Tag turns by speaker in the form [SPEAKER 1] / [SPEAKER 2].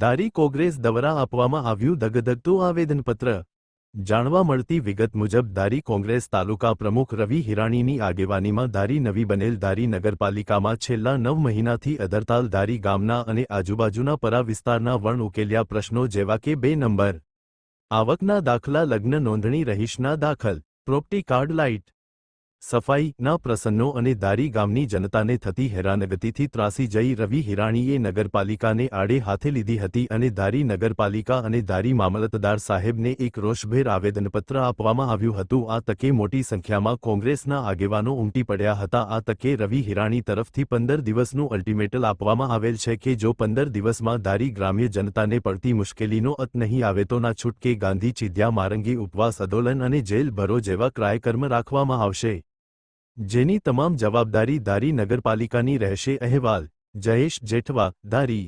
[SPEAKER 1] દારી કોંગ્રેસ દ્વારા આપવામાં આવ્યું દગદગતું આવેદનપત્ર. જાણવા મળતી વિગત મુજબ દારી કોંગ્રેસ તાલુકા પ્રમુખ રવિ હિરાણીની આગેવાનીમાં દારી નવી બનેલ દારી નગરપાલિકામાં છેલ્લા નવ મહિનાથી અધરતાલ દારી ગામના અને આજુબાજુના પરા વિસ્તારના વણ ઉકેલ્યા પ્રશ્નો જેવા કે બે નંબર. આવકના દાખલા લગ્ન નોંધણી રહીશના દાખલ. Property card light. સફાઈના પ્રસન્નો અને દારી ગામની જનતાને થતી હેરાનગતિથી ત્રાસી જઈ રવિ હિરાણીએ નગરપાલિકાને આડે હાથે લીધી હતી અને દારી નગરપાલિકા અને દારી મામલતદાર સાહેબને એક રોષભેર આવેદનપત્ર આપવામાં આવ્યું હતું. આ તકે મોટી સંખ્યામાં કોંગ્રેસના આગેવાનો ઉમટી પડ્યા હતા. આ તકે રવિ હિરાણી તરફથી પંદર દિવસનું અલ્ટિમેટલ આપવામાં આવેલ છે કે જો પંદર દિવસમાં દારી ગ્રામ્ય જનતાને પડતી મુશ્કેલીનો અંત નહીં આવે તો ના છૂટકે ગાંધી ચીધ્યા મારંગી ઉપવાસ આંદોલન અને જેલ ભરો જેવા ક્રાયકર્મ રાખવામાં આવશે. જેની તમામ જવાબદારી દારી નગરપાલિકાની રહેશે. અહેવાલ જયેશ જેઠવા દારી